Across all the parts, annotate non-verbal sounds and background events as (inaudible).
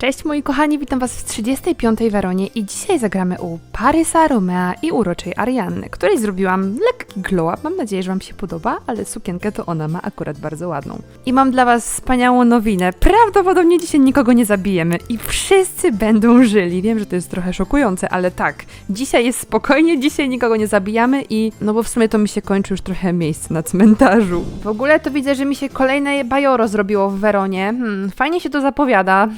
Cześć moi kochani, witam was w 35. Weronie i dzisiaj zagramy u Parysa, Romea i uroczej Arianny, której zrobiłam lekki glow up. Mam nadzieję, że wam się podoba, ale sukienkę to ona ma akurat bardzo ładną. I mam dla was wspaniałą nowinę. Prawdopodobnie dzisiaj nikogo nie zabijemy i wszyscy będą żyli. Wiem, że to jest trochę szokujące, ale tak. Dzisiaj jest spokojnie, dzisiaj nikogo nie zabijamy i no bo w sumie to mi się kończy już trochę miejsce na cmentarzu. W ogóle to widzę, że mi się kolejne bajoro zrobiło w Weronie. Hmm, fajnie się to zapowiada.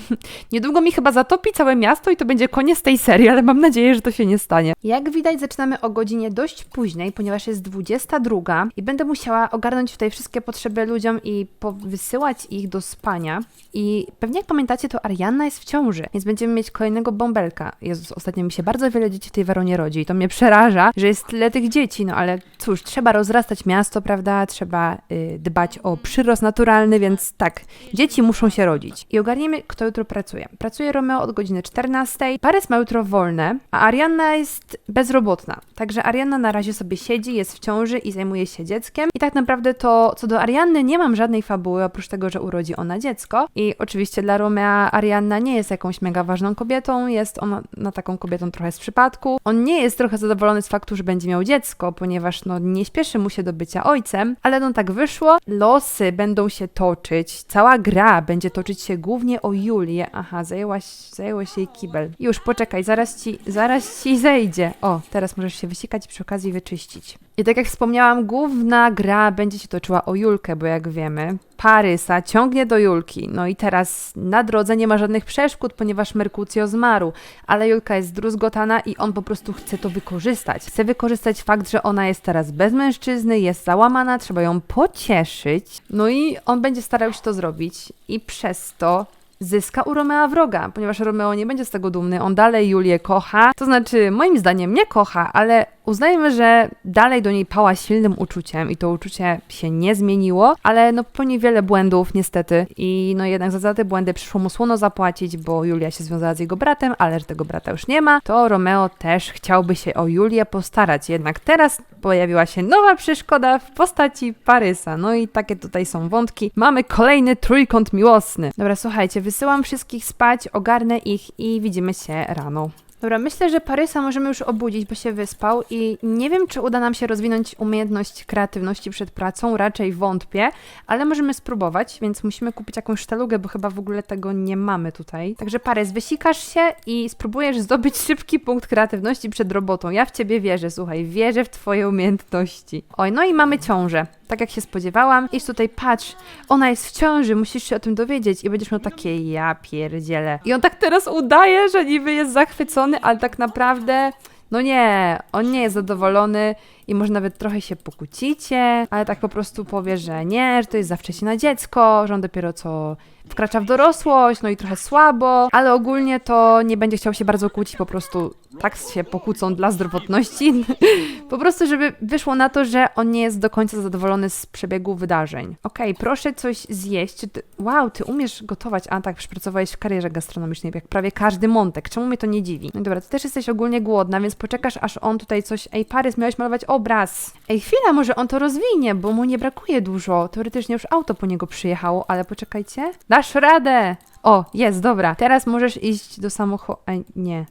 Niedługo mi chyba zatopi całe miasto i to będzie koniec tej serii, ale mam nadzieję, że to się nie stanie. Jak widać, zaczynamy o godzinie dość późnej, ponieważ jest 22 i będę musiała ogarnąć tutaj wszystkie potrzeby ludziom i wysyłać ich do spania. I pewnie jak pamiętacie, to Arianna jest w ciąży, więc będziemy mieć kolejnego bąbelka. Jezus, ostatnio mi się bardzo wiele dzieci w tej Weronie rodzi i to mnie przeraża, że jest tyle tych dzieci, no ale cóż, trzeba rozrastać miasto, prawda? Trzeba y, dbać o przyrost naturalny, więc tak, dzieci muszą się rodzić. I ogarniemy, kto jutro pracuje. Pracuje Romeo od godziny 14. Paris ma jutro wolne, a Arianna jest bezrobotna. Także Arianna na razie sobie siedzi, jest w ciąży i zajmuje się dzieckiem. I tak naprawdę to co do Arianny nie mam żadnej fabuły, oprócz tego, że urodzi ona dziecko. I oczywiście dla Romea Arianna nie jest jakąś mega ważną kobietą, jest ona na taką kobietą trochę z przypadku. On nie jest trochę zadowolony z faktu, że będzie miał dziecko, ponieważ no nie śpieszy mu się do bycia ojcem, ale no tak wyszło. Losy będą się toczyć, cała gra będzie toczyć się głównie o Julię. Aha, zajęłaś, zajęło się jej kibel. Już, poczekaj, zaraz ci, zaraz ci zejdzie. O, teraz możesz się wysikać i przy okazji wyczyścić. I tak jak wspomniałam, główna gra będzie się toczyła o Julkę, bo jak wiemy, Parysa ciągnie do Julki. No i teraz na drodze nie ma żadnych przeszkód, ponieważ Merkucjo zmarł, ale Julka jest zdruzgotana i on po prostu chce to wykorzystać. Chce wykorzystać fakt, że ona jest teraz bez mężczyzny, jest załamana, trzeba ją pocieszyć. No i on będzie starał się to zrobić i przez to zyska u Romea wroga, ponieważ Romeo nie będzie z tego dumny, on dalej Julię kocha, to znaczy moim zdaniem nie kocha, ale uznajmy, że dalej do niej pała silnym uczuciem i to uczucie się nie zmieniło, ale no popełnił wiele błędów niestety i no jednak za, za te błędy przyszło mu słono zapłacić, bo Julia się związała z jego bratem, ale że tego brata już nie ma, to Romeo też chciałby się o Julię postarać, jednak teraz pojawiła się nowa przeszkoda w postaci Parysa, no i takie tutaj są wątki. Mamy kolejny trójkąt miłosny. Dobra, słuchajcie, wysyłam wszystkich spać, ogarnę ich i widzimy się rano. Dobra, myślę, że Parysa możemy już obudzić, bo się wyspał i nie wiem, czy uda nam się rozwinąć umiejętność kreatywności przed pracą, raczej wątpię, ale możemy spróbować, więc musimy kupić jakąś sztalugę, bo chyba w ogóle tego nie mamy tutaj. Także Parys, wysikasz się i spróbujesz zdobyć szybki punkt kreatywności przed robotą. Ja w ciebie wierzę, słuchaj, wierzę w twoje umiejętności. Oj, no i mamy ciążę tak jak się spodziewałam. Idź tutaj, patrz, ona jest w ciąży, musisz się o tym dowiedzieć i będziesz miał takie, ja pierdzielę. I on tak teraz udaje, że niby jest zachwycony, ale tak naprawdę... No nie, on nie jest zadowolony i może nawet trochę się pokłócicie, ale tak po prostu powie, że nie, że to jest za wcześnie na dziecko, że on dopiero co wkracza w dorosłość, no i trochę słabo, ale ogólnie to nie będzie chciał się bardzo kłócić, po prostu tak się pokłócą dla zdrowotności. (laughs) po prostu, żeby wyszło na to, że on nie jest do końca zadowolony z przebiegu wydarzeń. Okej, okay, proszę coś zjeść. Wow, ty umiesz gotować. A tak, pracowałeś w karierze gastronomicznej, jak prawie każdy Montek. Czemu mnie to nie dziwi? No dobra, ty też jesteś ogólnie głodna, więc poczekasz, aż on tutaj coś... Ej, Parys, miałeś malować obraz. Ej, chwila, może on to rozwinie, bo mu nie brakuje dużo. Teoretycznie już auto po niego przyjechało, ale poczekajcie. Dasz radę! O, jest, dobra. Teraz możesz iść do samochodu. Nie.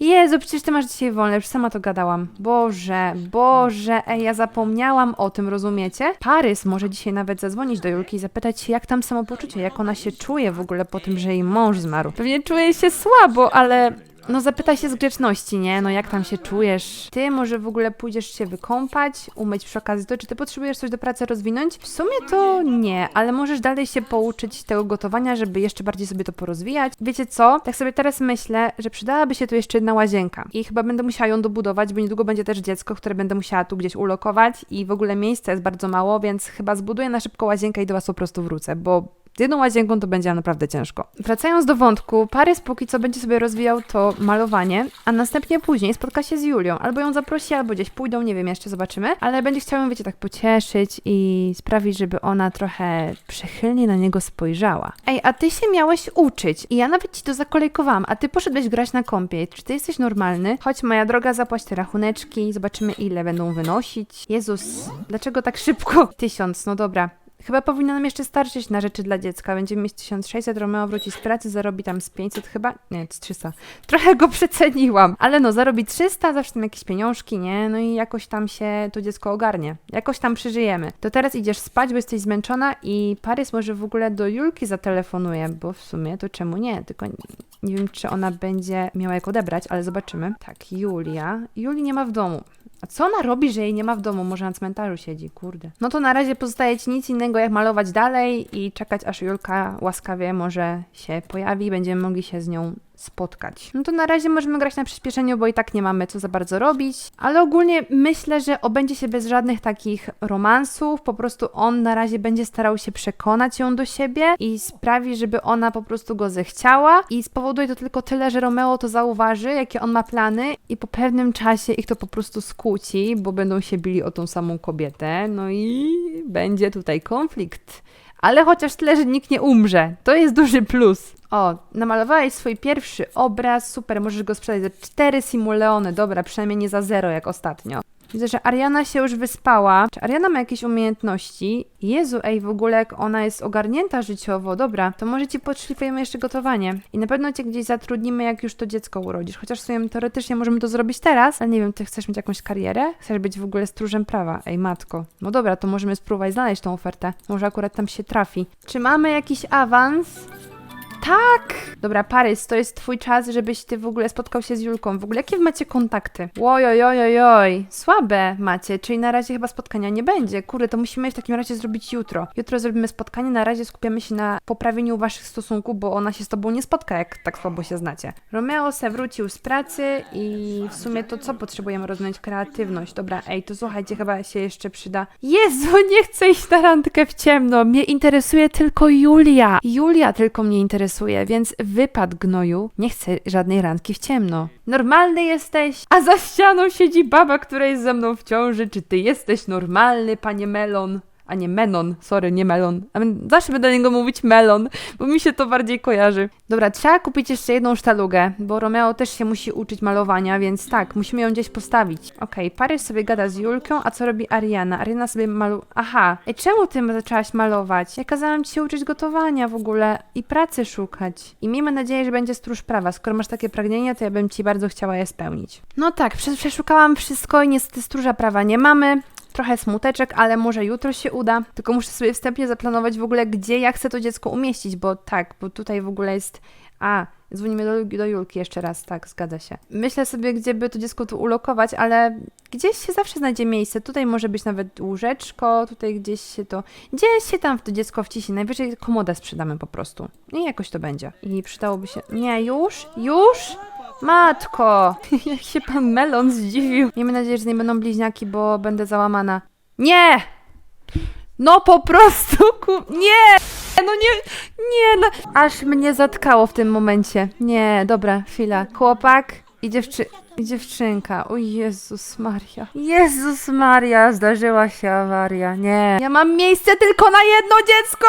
Jezu, przecież ty masz dzisiaj wolne, już sama to gadałam. Boże, Boże, ej, ja zapomniałam o tym, rozumiecie? Parys może dzisiaj nawet zadzwonić do Julki i zapytać się, jak tam samopoczucie, jak ona się czuje w ogóle po tym, że jej mąż zmarł. Pewnie czuje się słabo, ale no zapytaj się z grzeczności, nie? No jak tam się czujesz? Ty może w ogóle pójdziesz się wykąpać, umyć przy okazji to, czy ty potrzebujesz coś do pracy rozwinąć? W sumie to nie, ale możesz dalej się pouczyć tego gotowania, żeby jeszcze bardziej sobie to porozwijać. Wiecie co? Tak sobie teraz myślę, że przydałaby się tu jeszcze jedna łazienka i chyba będę musiała ją dobudować, bo niedługo będzie też dziecko, które będę musiała tu gdzieś ulokować i w ogóle miejsca jest bardzo mało, więc chyba zbuduję na szybko łazienkę i do was po prostu wrócę, bo z jedną łazienką to będzie naprawdę ciężko. Wracając do wątku, Parys póki co będzie sobie rozwijał to malowanie, a następnie później spotka się z Julią. Albo ją zaprosi, albo gdzieś pójdą, nie wiem, jeszcze zobaczymy. Ale będzie chciał ją, wiecie, tak pocieszyć i sprawić, żeby ona trochę przychylnie na niego spojrzała. Ej, a ty się miałeś uczyć i ja nawet ci to zakolejkowałam, a ty poszedłeś grać na kąpie. Czy ty jesteś normalny? Chodź, moja droga, zapłać te rachuneczki, zobaczymy ile będą wynosić. Jezus, dlaczego tak szybko? (laughs) Tysiąc, no dobra Chyba powinno nam jeszcze starczyć na rzeczy dla dziecka. Będziemy mieć 1600, Romeo wróci z pracy, zarobi tam z 500 chyba. Nie, z 300. Trochę go przeceniłam, ale no, zarobi 300, zawsze tam jakieś pieniążki, nie? No i jakoś tam się to dziecko ogarnie. Jakoś tam przeżyjemy. To teraz idziesz spać, bo jesteś zmęczona i Parys może w ogóle do Julki zatelefonuje, bo w sumie to czemu nie? Tylko nie wiem, czy ona będzie miała jak odebrać, ale zobaczymy. Tak, Julia. Julii nie ma w domu. A co ona robi, że jej nie ma w domu? Może na cmentarzu siedzi, kurde. No to na razie pozostaje ci nic innego, jak malować dalej i czekać, aż Julka łaskawie może się pojawi będziemy mogli się z nią spotkać. No to na razie możemy grać na przyspieszeniu, bo i tak nie mamy co za bardzo robić, ale ogólnie myślę, że obędzie się bez żadnych takich romansów, po prostu on na razie będzie starał się przekonać ją do siebie i sprawi, żeby ona po prostu go zechciała i spowoduje to tylko tyle, że Romeo to zauważy, jakie on ma plany i po pewnym czasie ich to po prostu skłóci, bo będą się bili o tą samą kobietę, no i będzie tutaj konflikt. Ale chociaż tyle, że nikt nie umrze. To jest duży plus. O, namalowałeś swój pierwszy obraz, super, możesz go sprzedać za 4 simuleony, dobra, przynajmniej nie za zero jak ostatnio. Widzę, że Ariana się już wyspała. Czy Ariana ma jakieś umiejętności? Jezu, ej, w ogóle jak ona jest ogarnięta życiowo, dobra, to może ci podszlifujemy jeszcze gotowanie. I na pewno cię gdzieś zatrudnimy, jak już to dziecko urodzisz. Chociaż w sumie teoretycznie możemy to zrobić teraz, ale nie wiem, ty chcesz mieć jakąś karierę? Chcesz być w ogóle stróżem prawa? Ej, matko. No dobra, to możemy spróbować znaleźć tą ofertę. Może akurat tam się trafi. Czy mamy jakiś awans? Tak! Dobra, Parys, to jest twój czas, żebyś ty w ogóle spotkał się z Julką. W ogóle jakie macie kontakty? Ojojojojoj, słabe macie, czyli na razie chyba spotkania nie będzie. Kurde, to musimy w takim razie zrobić jutro. Jutro zrobimy spotkanie, na razie skupiamy się na poprawieniu waszych stosunków, bo ona się z tobą nie spotka, jak tak słabo się znacie. Romeo se wrócił z pracy i w sumie to co potrzebujemy rozwinąć? Kreatywność. Dobra, ej, to słuchajcie, chyba się jeszcze przyda. Jezu, nie chcę iść na randkę w ciemno. Mnie interesuje tylko Julia. Julia tylko mnie interesuje, więc wypad gnoju. Nie chcę żadnej randki w ciemno. Normalny jesteś, a za ścianą siedzi baba, która jest ze mną w ciąży. Czy ty jesteś normalny, panie Melon? A nie Menon, sorry, nie Melon. Zawsze będę do niego mówić Melon, bo mi się to bardziej kojarzy. Dobra, trzeba kupić jeszcze jedną sztalugę, bo Romeo też się musi uczyć malowania, więc tak, musimy ją gdzieś postawić. Okej, Parys sobie gada z Julką, a co robi Ariana? Ariana sobie malu... Aha, Ej, czemu ty zaczęłaś malować? Ja kazałam ci się uczyć gotowania w ogóle i pracy szukać. I miejmy nadzieję, że będzie stróż prawa. Skoro masz takie pragnienia, to ja bym ci bardzo chciała je spełnić. No tak, prze- przeszukałam wszystko i niestety stróża prawa nie mamy. Trochę smuteczek, ale może jutro się uda. Tylko muszę sobie wstępnie zaplanować w ogóle, gdzie ja chcę to dziecko umieścić, bo tak, bo tutaj w ogóle jest. A, dzwonimy do, do Julki jeszcze raz, tak, zgadza się. Myślę sobie, gdzie by to dziecko tu ulokować, ale gdzieś się zawsze znajdzie miejsce. Tutaj może być nawet łóżeczko, tutaj gdzieś się to. Gdzieś się tam w to dziecko wciśnie. Najwyżej komodę sprzedamy po prostu. I jakoś to będzie. I przydałoby się. Nie, już? Już? Matko! (laughs) Jak się pan Melon zdziwił. Miejmy nadzieję, że nie będą bliźniaki, bo będę załamana. Nie! No po prostu, ku... Nie! No nie, nie, no. Aż mnie zatkało w tym momencie. Nie, dobra, chwila. Chłopak i dziewczy... I dziewczynka. O Jezus Maria. Jezus Maria, zdarzyła się awaria. Nie. Ja mam miejsce tylko na jedno dziecko!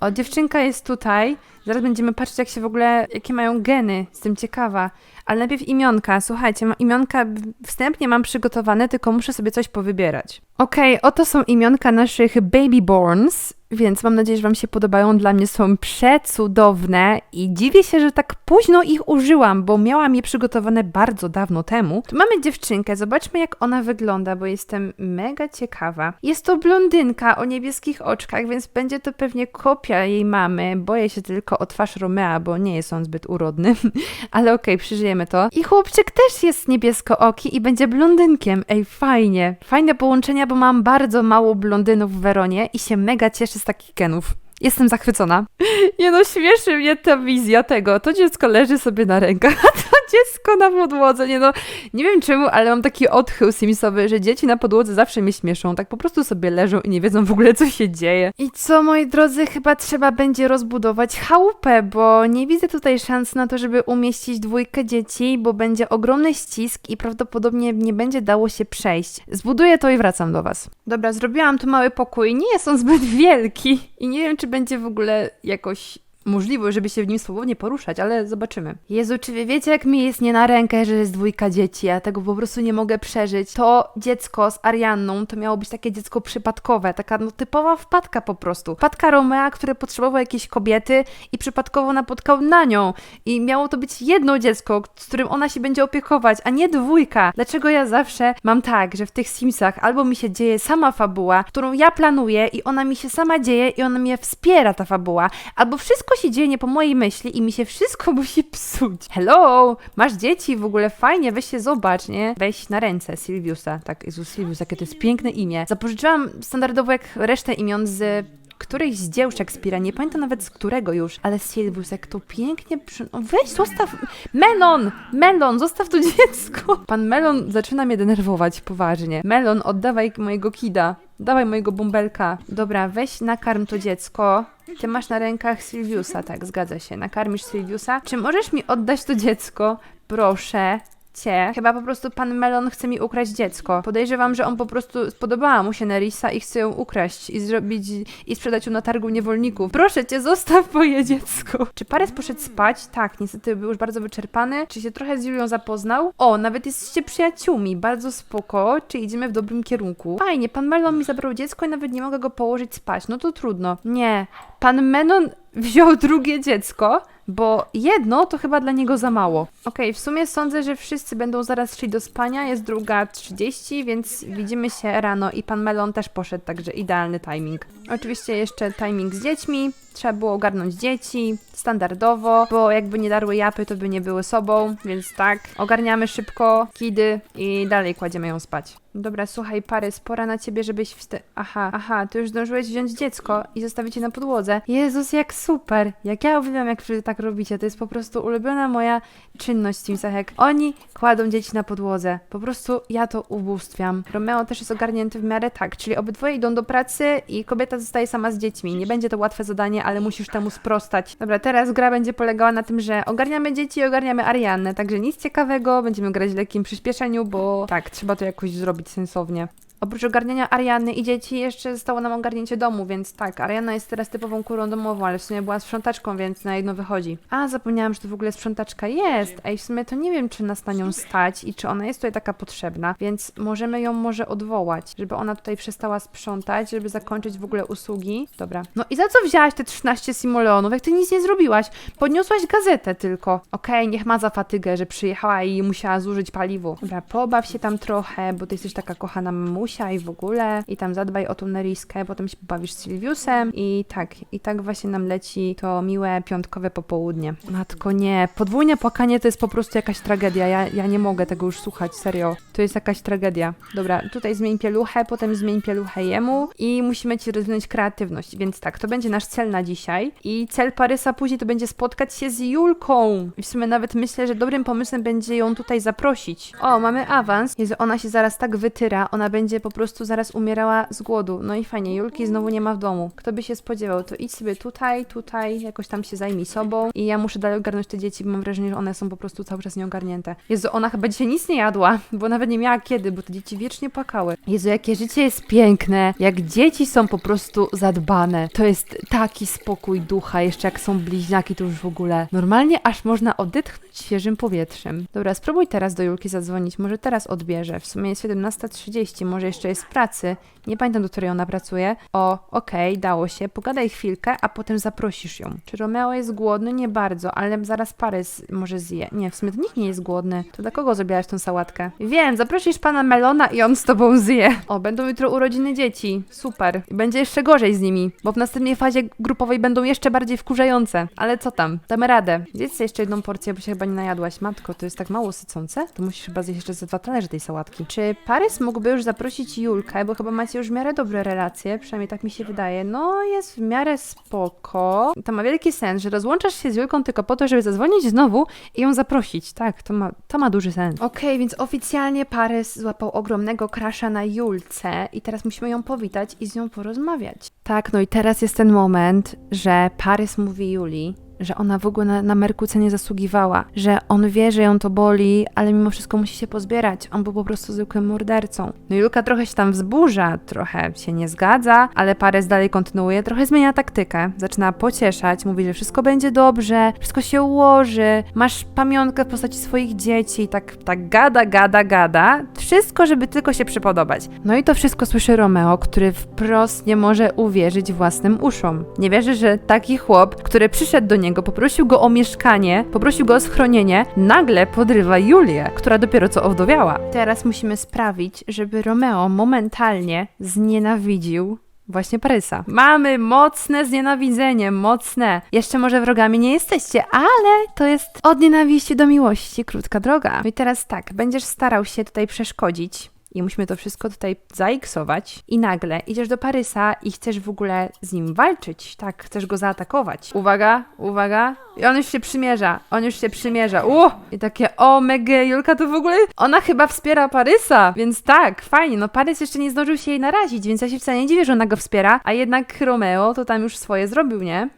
O, dziewczynka jest tutaj. Zaraz będziemy patrzeć, jak się w ogóle, jakie mają geny. Jestem ciekawa. Ale najpierw imionka. Słuchajcie, imionka wstępnie mam przygotowane, tylko muszę sobie coś powybierać. Okej, oto są imionka naszych babyborns, więc mam nadzieję, że Wam się podobają. Dla mnie są przecudowne i dziwię się, że tak późno ich użyłam, bo miałam je przygotowane bardzo dawno temu. Tu mamy dziewczynkę, zobaczmy jak ona wygląda, bo jestem mega ciekawa. Jest to blondynka o niebieskich oczkach, więc będzie to pewnie kopia jej mamy. Boję się tylko o twarz Romea, bo nie jest on zbyt urodny, (laughs) ale okej, przeżyjemy to. I chłopczyk też jest niebieskooki i będzie blondynkiem. Ej, fajnie. Fajne połączenia, bo mam bardzo mało blondynów w Weronie i się mega cieszę takich genów. Jestem zachwycona. (laughs) Nie no, śmieszy mnie ta wizja tego. To dziecko leży sobie na rękach, (laughs) a to dziecko na podłodze. Nie no, nie wiem czemu, ale mam taki odchył simsowy, że dzieci na podłodze zawsze mnie śmieszą. Tak po prostu sobie leżą i nie wiedzą w ogóle, co się dzieje. I co, moi drodzy, chyba trzeba będzie rozbudować chałupę, bo nie widzę tutaj szans na to, żeby umieścić dwójkę dzieci, bo będzie ogromny ścisk i prawdopodobnie nie będzie dało się przejść. Zbuduję to i wracam do Was. Dobra, zrobiłam tu mały pokój. Nie jest on zbyt wielki i nie wiem, czy będzie w ogóle jakoś możliwość, żeby się w nim swobodnie poruszać, ale zobaczymy. Jezu, czy wy wiecie, jak mi jest nie na rękę, że jest dwójka dzieci? Ja tego po prostu nie mogę przeżyć. To dziecko z Arianną to miało być takie dziecko przypadkowe, taka no typowa wpadka po prostu. Wpadka Romea, który potrzebował jakiejś kobiety i przypadkowo napotkał na nią. I miało to być jedno dziecko, z którym ona się będzie opiekować, a nie dwójka. Dlaczego ja zawsze mam tak, że w tych Simsach albo mi się dzieje sama fabuła, którą ja planuję i ona mi się sama dzieje i ona mnie wspiera, ta fabuła, albo wszystko się dzieje nie po mojej myśli i mi się wszystko (laughs) musi psuć. Hello, masz dzieci, w ogóle fajnie, weź się zobacz, nie? Weź na ręce Silviusa, tak, Jezu, Silvius, jakie to jest piękne imię. Zapożyczyłam standardowo jak resztę imion z którejś z dzieł Szekspira, nie pamiętam nawet z którego już, ale Silvius, jak to pięknie przy... O, weź, zostaw... Melon! Melon, zostaw to (laughs) dziecko! Pan Melon zaczyna mnie denerwować, poważnie. Melon, oddawaj mojego kida. Dawaj mojego bąbelka. Dobra, weź nakarm to dziecko. Ty masz na rękach Silviusa, tak, zgadza się. Nakarmisz Silviusa. Czy możesz mi oddać to dziecko? Proszę cię. Chyba po prostu pan Melon chce mi ukraść dziecko. Podejrzewam, że on po prostu spodobała mu się Nerissa i chce ją ukraść i zrobić i sprzedać ją na targu niewolników. Proszę cię, zostaw moje dziecko. Czy Paris poszedł spać? Tak, niestety był już bardzo wyczerpany. Czy się trochę z Julią zapoznał? O, nawet jesteście przyjaciółmi. Bardzo spoko. Czy idziemy w dobrym kierunku? Fajnie, pan Melon mi zabrał dziecko i nawet nie mogę go położyć spać. No to trudno. Nie. Pan Melon wziął drugie dziecko, bo jedno to chyba dla niego za mało. Okej, w sumie sądzę, że wszyscy będą zaraz szli do spania, jest druga 30, więc widzimy się rano i pan Melon też poszedł, także idealny timing. Oczywiście jeszcze timing z dziećmi, trzeba było ogarnąć dzieci, standardowo, bo jakby nie darły japy, to by nie były sobą, więc tak, ogarniamy szybko kidy i dalej kładziemy ją spać. Dobra, słuchaj, Parys, pora na ciebie, żebyś wste... Aha, aha, ty już zdążyłeś wziąć dziecko i zostawić je na podłodze. Jezus, jak super! Jak ja uwielbiam, jak wy tak robicie. To jest po prostu ulubiona moja czynność w Simsach, jak oni kładą dzieci na podłodze. Po prostu ja to ubóstwiam. Romeo też jest ogarnięty w miarę tak, czyli obydwoje idą do pracy i kobieta zostaje sama z dziećmi. Nie będzie to łatwe zadanie, ale musisz temu sprostać. Dobra, teraz gra będzie polegała na tym, że ogarniamy dzieci i ogarniamy Ariannę, także nic ciekawego, będziemy grać w lekkim przyspieszeniu, bo tak, trzeba to jakoś zrobić sensownie. Oprócz ogarniania Ariany i dzieci, jeszcze zostało nam ogarnięcie domu, więc tak, Ariana jest teraz typową kurą domową, ale w sumie była sprzątaczką, więc na jedno wychodzi. A, zapomniałam, że to w ogóle sprzątaczka jest. Ej, w sumie to nie wiem, czy nas na nią stać i czy ona jest tutaj taka potrzebna, więc możemy ją może odwołać, żeby ona tutaj przestała sprzątać, żeby zakończyć w ogóle usługi. Dobra. No i za co wzięłaś te 13 simoleonów, jak ty nic nie zrobiłaś? Podniosłaś gazetę tylko. Okej, niech ma za fatygę, że przyjechała i musiała zużyć paliwo. Dobra, pobaw się tam trochę, bo ty jesteś taka kochana mamusia i w ogóle. I tam zadbaj o tą Neriskę, potem się pobawisz z Silviusem i tak, i tak właśnie nam leci to miłe piątkowe popołudnie. Matko, nie. Podwójne płakanie to jest po prostu jakaś tragedia. Ja, ja nie mogę tego już słuchać, serio. To jest jakaś tragedia. Dobra, tutaj zmień pieluchę, potem zmień pieluchę jemu i musimy ci rozwinąć kreatywność. Więc tak, to będzie nasz cel na dzisiaj. I cel Parysa później to będzie spotkać się z Julką. I w sumie nawet myślę, że dobrym pomysłem będzie ją tutaj zaprosić. O, mamy awans. Jezu, ona się zaraz tak wytyra, ona będzie po prostu zaraz umierała z głodu. No i fajnie, Julki znowu nie ma w domu. Kto by się spodziewał? To idź sobie tutaj, tutaj, jakoś tam się zajmij sobą. I ja muszę dalej ogarnąć te dzieci, bo mam wrażenie, że one są po prostu cały czas nieogarnięte. Jezu, ona chyba dzisiaj nic nie jadła, (laughs) bo nawet nie miała kiedy, bo te dzieci wiecznie płakały. Jezu, jakie życie jest piękne, jak dzieci są po prostu zadbane. To jest taki spokój ducha, jeszcze jak są bliźniaki, to już w ogóle normalnie aż można odetchnąć świeżym powietrzem. Dobra, spróbuj teraz do Julki zadzwonić, może teraz odbierze. W sumie jest 17.30, może jeszcze jest w pracy. Nie pamiętam, do której ona pracuje. O, okej, dało się. Pogadaj chwilkę, a potem zaprosisz ją. Czy Romeo jest głodny? Nie bardzo, ale zaraz Parys może zje. Nie, w sumie to nikt nie jest głodny. To dla kogo zrobiłaś tą sałatkę? Wiem, zaprosisz pana Melona i on z tobą zje. O, będą jutro urodziny dzieci. Super. I będzie jeszcze gorzej z nimi, bo w następnej fazie grupowej będą jeszcze bardziej wkurzające. Ale co tam? Damy radę. Zjedz jeszcze jedną porcję, bo się chyba nie najadłaś. Matko, to jest tak mało sycące? To musisz chyba zjeść jeszcze ze dwa talerze tej sałatki. Czy Parys mógłby już zaprosić Julkę, bo chyba macie już w miarę dobre relacje, przynajmniej tak mi się wydaje. No, jest w miarę spoko. To ma wielki sens, że rozłączasz się z Julką tylko po to, żeby zadzwonić znowu i ją zaprosić. Tak, to ma, to ma duży sens. Okej, więc oficjalnie Parys złapał ogromnego krasza na Julce i teraz musimy ją powitać i z nią porozmawiać. Tak, no i teraz jest ten moment, że Parys mówi Julii, że ona w ogóle na, na Merkuce nie zasługiwała, że on wie, że ją to boli, ale mimo wszystko musi się pozbierać. On był po prostu zwykłym mordercą. No Julka trochę się tam wzburza, trochę się nie zgadza, ale Pares dalej kontynuuje, trochę zmienia taktykę, zaczyna pocieszać, mówi, że wszystko będzie dobrze, wszystko się ułoży, masz pamiątkę w postaci swoich dzieci, tak, tak gada, gada, gada, wszystko, żeby tylko się przypodobać. No i to wszystko słyszy Romeo, który wprost nie może uwierzyć własnym uszom. Nie wierzy, że taki chłop, który przyszedł do niego, poprosił go o mieszkanie, poprosił go o schronienie, nagle podrywa Julię, która dopiero co owdowiała. Teraz musimy sprawić, żeby Romeo momentalnie znienawidził Właśnie Parysa. Mamy mocne znienawidzenie, mocne. Jeszcze może wrogami nie jesteście, ale to jest od nienawiści do miłości krótka droga. No i teraz tak, będziesz starał się tutaj przeszkodzić. I musimy to wszystko tutaj zaiksować. I nagle idziesz do Parysa i chcesz w ogóle z nim walczyć. Tak, chcesz go zaatakować. Uwaga, uwaga. I on już się przymierza. On już się przymierza. U! I takie, o mega, Julka to w ogóle... Ona chyba wspiera Parysa. Więc tak, fajnie. No Parys jeszcze nie zdążył się jej narazić, więc ja się wcale nie dziwię, że ona go wspiera. A jednak Romeo to tam już swoje zrobił, nie?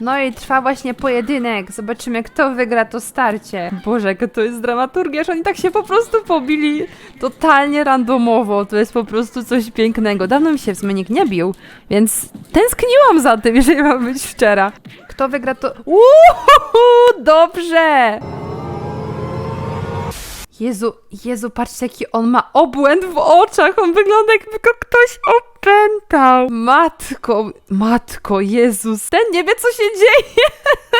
No i trwa właśnie pojedynek. Zobaczymy, kto wygra to starcie. Boże, jaka to jest dramaturgia, że oni tak się po prostu pobili totalnie randomowo. To jest po prostu coś pięknego. Dawno mi się w sumie nikt nie bił, więc tęskniłam za tym, (laughs) jeżeli mam być szczera. Kto wygra to... Uuu, dobrze! Jezu, Jezu, patrzcie jaki on ma obłęd w oczach. On wygląda jakby go ktoś opętał. Matko, matko, Jezus. Ten nie wie co się dzieje.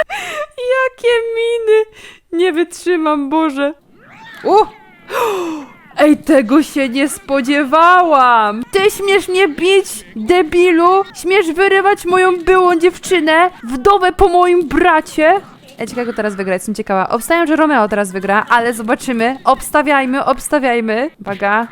(laughs) Jakie miny. Nie wytrzymam, Boże. U! Ej, tego się nie spodziewałam! Ty śmiesz mnie bić, debilu? Śmiesz wyrywać moją byłą dziewczynę, wdowę po moim bracie? Ej, ciekawe, teraz wygra, jestem ciekawa. Obstawiam, że Romeo teraz wygra, ale zobaczymy. Obstawiajmy, obstawiajmy. Uwaga.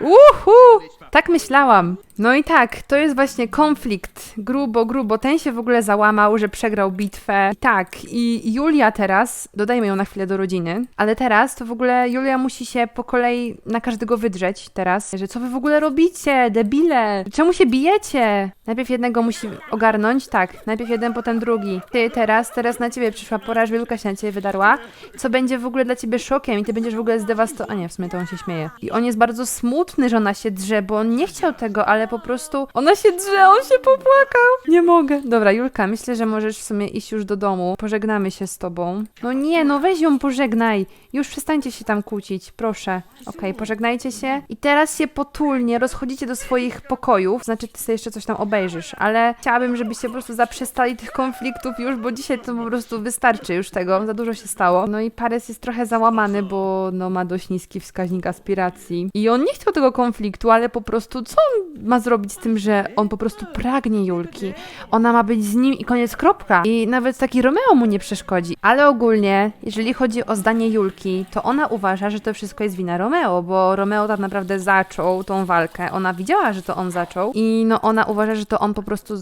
Uhu! Tak myślałam. No i tak, to jest właśnie konflikt. Grubo, grubo. Ten się w ogóle załamał, że przegrał bitwę. Tak, i Julia teraz, dodajmy ją na chwilę do rodziny, ale teraz to w ogóle Julia musi się po kolei na każdego wydrzeć teraz, że co wy w ogóle robicie, debile? Czemu się bijecie? Najpierw jednego musi ogarnąć, tak, najpierw jeden, potem drugi. Ty teraz, teraz na ciebie przyszła pora, że Julka się na ciebie wydarła, co będzie w ogóle dla ciebie szokiem i ty będziesz w ogóle zdewastowany. A nie, w sumie to on się śmieje. I on jest bardzo smutny, że ona się drze, bo on nie chciał tego, ale po prostu ona się drze, on się popłakał. Nie mogę. Dobra, Julka, myślę, że możesz w sumie iść już do domu. Pożegnamy się z tobą. No nie, no weź ją pożegnaj. Już przestańcie się tam kłócić, proszę. Okej, pożegnajcie się. I teraz się potulnie rozchodzicie do swoich pokojów. Znaczy, ty sobie jeszcze coś tam obejrzysz, ale chciałabym, żebyście po prostu zaprzestali tych konfliktów już, bo dzisiaj to po prostu wystarczy już tego. Za dużo się stało. No i Paris jest trochę załamany, bo no ma dość niski wskaźnik aspiracji. I on nie chciał tego konfliktu, ale po prostu co on ma zrobić z tym, że on po prostu pragnie Julki? Ona ma być z nim i koniec, kropka. I nawet taki Romeo mu nie przeszkodzi. Ale ogólnie, jeżeli chodzi o zdanie Julki, to ona uważa, że to wszystko jest wina Romeo, bo Romeo tak naprawdę zaczął tą walkę. Ona widziała, że to on zaczął i no ona uważa, że to on po prostu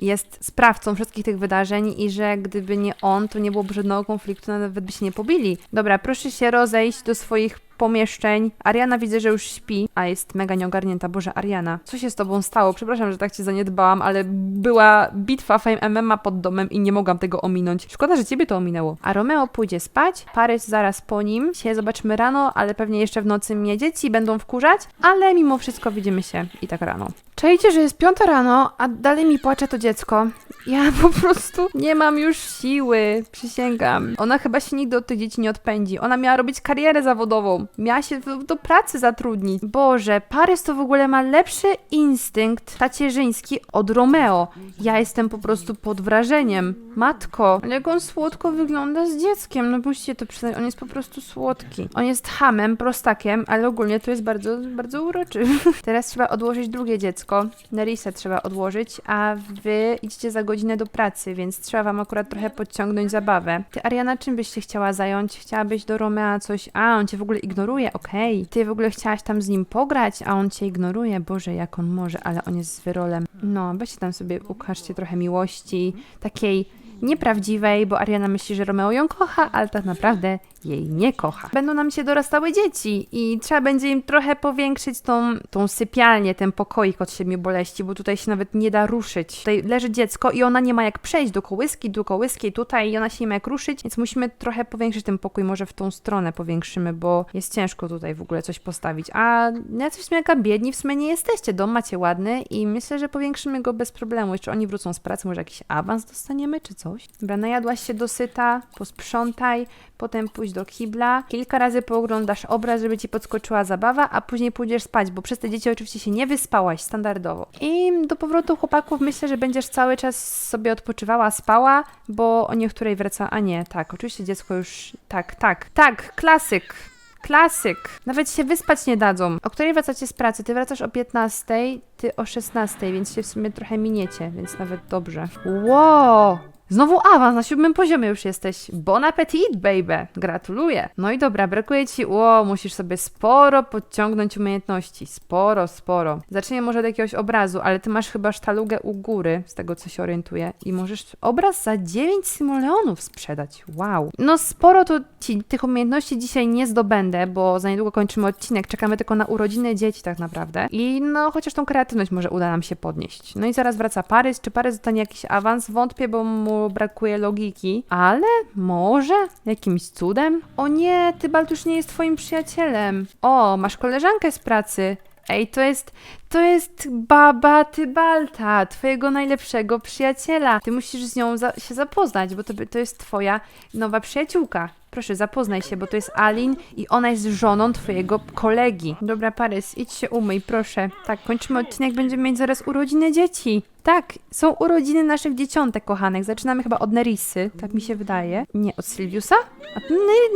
jest sprawcą wszystkich tych wydarzeń i że gdyby nie on, to nie byłoby żadnego konfliktu, nawet by się nie pobili. Dobra, proszę się rozejść do swoich pomieszczeń. Ariana widzę, że już śpi, a jest mega nieogarnięta. Boże, Ariana, co się z tobą stało? Przepraszam, że tak cię zaniedbałam, ale była bitwa Fame MMA pod domem i nie mogłam tego ominąć. Szkoda, że ciebie to ominęło. A Romeo pójdzie spać, Parys zaraz po nim. Się zobaczymy rano, ale pewnie jeszcze w nocy mnie dzieci będą wkurzać, ale mimo wszystko widzimy się i tak rano. Czajcie, że jest piąta rano, a dalej mi płacze to dziecko. Ja (laughs) po prostu nie mam już siły, przysięgam. Ona chyba się nigdy od tych dzieci nie odpędzi. Ona miała robić karierę zawodową, miała się do, do pracy zatrudnić. Boże, Parys to w ogóle ma lepszy instynkt tacierzyński od Romeo. Ja jestem po prostu pod wrażeniem. Matko, ale jak on słodko wygląda z dzieckiem, no musicie to przyznać, on jest po prostu słodki. On jest hamem, prostakiem, ale ogólnie to jest bardzo, bardzo uroczy. (laughs) Teraz trzeba odłożyć drugie dziecko. Nerisa trzeba odłożyć, a wy idźcie za godzinę do pracy, więc trzeba wam akurat trochę podciągnąć zabawę. Ty, Ariana, czym byś się chciała zająć? Chciałabyś do Romea coś... A, on cię w ogóle ignoruje, okej. Ty w ogóle chciałaś tam z nim pograć, a on cię ignoruje. Boże, jak on może, ale on jest z wyrolem. No, weźcie tam sobie, ukażcie trochę miłości, takiej nieprawdziwej, bo Ariana myśli, że Romeo ją kocha, ale tak naprawdę jej nie kocha. Będą nam się dorastały dzieci i trzeba będzie im trochę powiększyć tą, tą sypialnię, ten pokoik od siedmiu boleści, bo tutaj się nawet nie da ruszyć. Tutaj leży dziecko i ona nie ma jak przejść do kołyski, do kołyski tutaj i ona się nie ma jak ruszyć, więc musimy trochę powiększyć ten pokój, może w tą stronę powiększymy, bo jest ciężko tutaj w ogóle coś postawić. A jacyś w sumie jaka biedni w sumie nie jesteście, dom macie ładny i myślę, że powiększymy go bez problemu. Jeszcze oni wrócą z pracy, może jakiś awans dostaniemy czy coś. Dobra, najadłaś się dosyta, posprzątaj, potem pójdź do kibla, kilka razy pooglądasz obraz, żeby ci podskoczyła zabawa, a później pójdziesz spać, bo przez te dzieci oczywiście się nie wyspałaś standardowo. I do powrotu chłopaków myślę, że będziesz cały czas sobie odpoczywała, spała, bo o której wraca, a nie, tak, oczywiście dziecko już, tak, tak, tak, klasyk. Klasyk. Nawet się wyspać nie dadzą. O której wracacie z pracy? Ty wracasz o 15, ty o 16, więc się w sumie trochę miniecie, więc nawet dobrze. Wow! Znowu awans, na siódmym poziomie już jesteś. Bon appetit, baby. Gratuluję. No i dobra, brakuje ci, o, musisz sobie sporo podciągnąć umiejętności. Sporo, sporo. Zacznij może od jakiegoś obrazu, ale ty masz chyba sztalugę u góry, z tego co się orientuję. I możesz obraz za 9 simoleonów sprzedać. Wow. No sporo to ci tych umiejętności dzisiaj nie zdobędę, bo za niedługo kończymy odcinek. Czekamy tylko na urodziny dzieci tak naprawdę. I no, chociaż tą kreatywność może uda nam się podnieść. No i zaraz wraca Parys. Czy Parys dostanie jakiś awans? Wątpię, bo mu brakuje logiki, ale może jakimś cudem? O nie, Tybalt już nie jest twoim przyjacielem. O, masz koleżankę z pracy. Ej, to jest, to jest baba Tybalta, twojego najlepszego przyjaciela. Ty musisz z nią za się zapoznać, bo to, to jest twoja nowa przyjaciółka. Proszę, zapoznaj się, bo to jest Alin i ona jest żoną twojego kolegi. Dobra, Parys, idź się umyj, proszę. Tak, kończymy odcinek, będziemy mieć zaraz urodziny dzieci. Tak, są urodziny naszych dzieciątek kochanych. Zaczynamy chyba od Nerisy, tak mi się wydaje. Nie, od Sylwiusa? A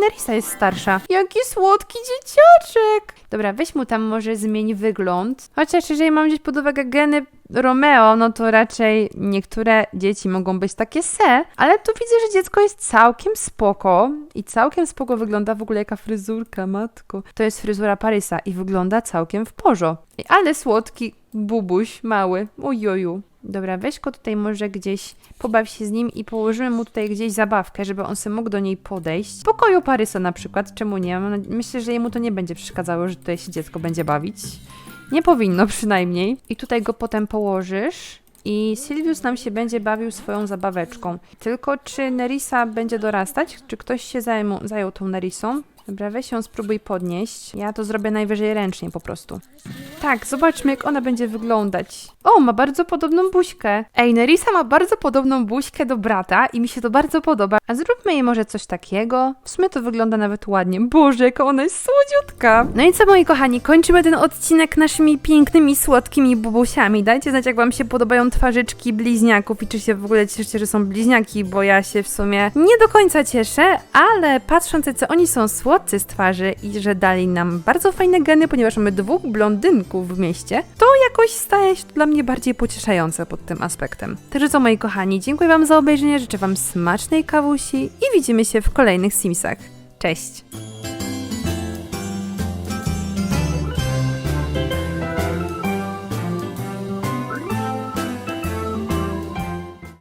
Nerisa jest starsza. Jaki słodki dzieciaczek! Dobra, weź mu tam może zmień wygląd. Chociaż jeżeli mam wziąć pod uwagę geny Romeo, no to raczej niektóre dzieci mogą być takie se, ale tu widzę, że dziecko jest całkiem spoko i całkiem spoko wygląda w ogóle jaka fryzurka, matko. To jest fryzura Parysa i wygląda całkiem w porzo. Ale słodki bubuś, mały, ojoju. Dobra, weź go tutaj może gdzieś, pobaw się z nim i położymy mu tutaj gdzieś zabawkę, żeby on sobie mógł do niej podejść. W pokoju Parysa na przykład, czemu nie? Myślę, że jemu to nie będzie przeszkadzało, że tutaj się dziecko będzie bawić. Nie powinno (laughs) przynajmniej. I tutaj go potem położysz. I Sylwius nam się będzie bawił swoją zabaweczką. Tylko czy Nerisa będzie dorastać? Czy ktoś się zajmą, zajął tą Nerisą? Dobra, weź ją spróbuj podnieść. Ja to zrobię najwyżej ręcznie po prostu. Tak, zobaczmy jak ona będzie wyglądać. O, ma bardzo podobną buźkę. Ej, Nerisa ma bardzo podobną buźkę do brata i mi się to bardzo podoba. A zróbmy jej może coś takiego. W sumie to wygląda nawet ładnie. Boże, jaka ona jest słodziutka. No i co, moi kochani, kończymy ten odcinek naszymi pięknymi, słodkimi bubusiami. Dajcie znać, jak wam się podobają twarzyczki bliźniaków i czy się w ogóle cieszycie, że są bliźniaki, bo ja się w sumie nie do końca cieszę, ale patrząc, co oni są słodcy z twarzy i że dali nam bardzo fajne geny, ponieważ mamy dwóch blondynków w mieście, to jakoś staje się dla mnie bardziej pocieszające pod tym aspektem. Także co, moi kochani, dziękuję wam za obejrzenie, życzę wam smacznej kawusi i widzimy się w kolejnych Simsach. Cześć!